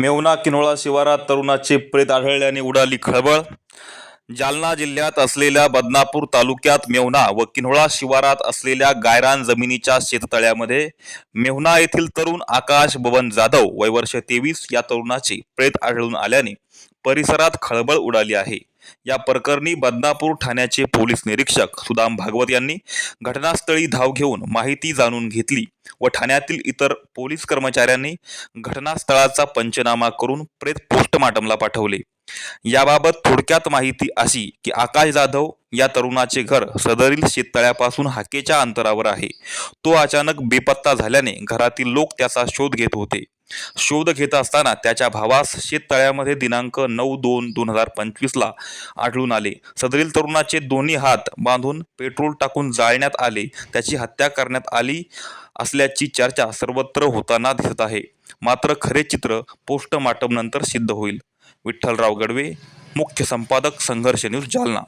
मेवना किनोळा शिवारात तरुणाची प्रेत आढळल्याने उडाली खळबळ. जालना जिल्ह्यात असलेल्या बदनापूर तालुक्यात मेवना व किन्होळा शिवारात असलेल्या गायरान जमिनीच्या शेततळ्यामध्ये मेवना येथील तरुण आकाश बबन जाधव वय वर्ष तेवीस या तरुणाचे प्रेत आढळून आल्याने परिसरात खळबळ उडाली आहे. या प्रकरणी बदनापूर ठाण्याचे पोलीस निरीक्षक सुदाम भागवत यांनी घटनास्थळी धाव घेऊन माहिती जाणून घेतली व ठाण्यातील इतर पोलीस कर्मचाऱ्यांनी घटनास्थळाचा पंचनामा करून प्रेत पोस्टमार्टमला पाठवले. याबाबत थोडक्यात माहिती अशी की आकाश जाधव या तरुणाचे घर सदरील शेततळ्यापासून हाकेच्या अंतरावर आहे. तो अचानक बेपत्ता झाल्याने घरातील लोक त्याचा शोध घेत होते. शोध घेत असताना त्याच्या भावास शेततळ्यामध्ये दिनांक नऊ दोन दोन हजार पंचवीसला आढळून आले. सदरील तरुणाचे दोन्ही हात बांधून पेट्रोल टाकून जाळण्यात आले. त्याची हत्या करण्यात आली असल्याची चर्चा सर्वत्र होताना दिसत आहे. मात्र खरे चित्र पोस्टमार्टम नंतर सिद्ध होईल. विठ्ठलराव गडवे मुख्य संपादक संघर्ष न्यूज जालना.